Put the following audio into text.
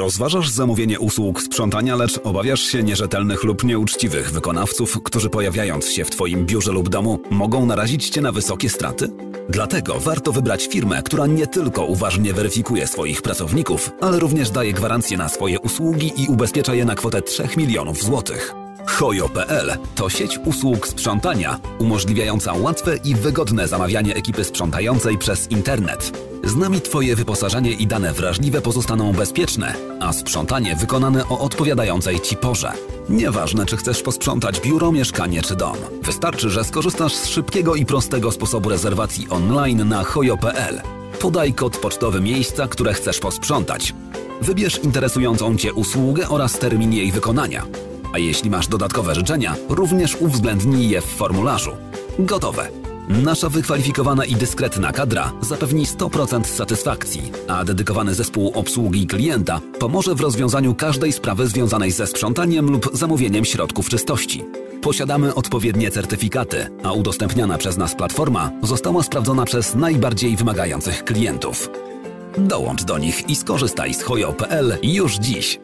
Rozważasz zamówienie usług sprzątania, lecz obawiasz się nierzetelnych lub nieuczciwych wykonawców, którzy pojawiając się w Twoim biurze lub domu mogą narazić Cię na wysokie straty? Dlatego warto wybrać firmę, która nie tylko uważnie weryfikuje swoich pracowników, ale również daje gwarancję na swoje usługi i ubezpiecza je na kwotę 3 milionów złotych. Hojo.pl to sieć usług sprzątania umożliwiająca łatwe i wygodne zamawianie ekipy sprzątającej przez internet. Z nami Twoje wyposażenie i dane wrażliwe pozostaną bezpieczne, a sprzątanie wykonane o odpowiadającej Ci porze. Nieważne, czy chcesz posprzątać biuro, mieszkanie czy dom. Wystarczy, że skorzystasz z szybkiego i prostego sposobu rezerwacji online na hojo.pl. Podaj kod pocztowy miejsca, które chcesz posprzątać. Wybierz interesującą Cię usługę oraz termin jej wykonania. A jeśli masz dodatkowe życzenia, również uwzględnij je w formularzu. Gotowe. Nasza wykwalifikowana i dyskretna kadra zapewni 100% satysfakcji, a dedykowany zespół obsługi klienta pomoże w rozwiązaniu każdej sprawy związanej ze sprzątaniem lub zamówieniem środków czystości. Posiadamy odpowiednie certyfikaty, a udostępniana przez nas platforma została sprawdzona przez najbardziej wymagających klientów. Dołącz do nich i skorzystaj z hojo.pl już dziś.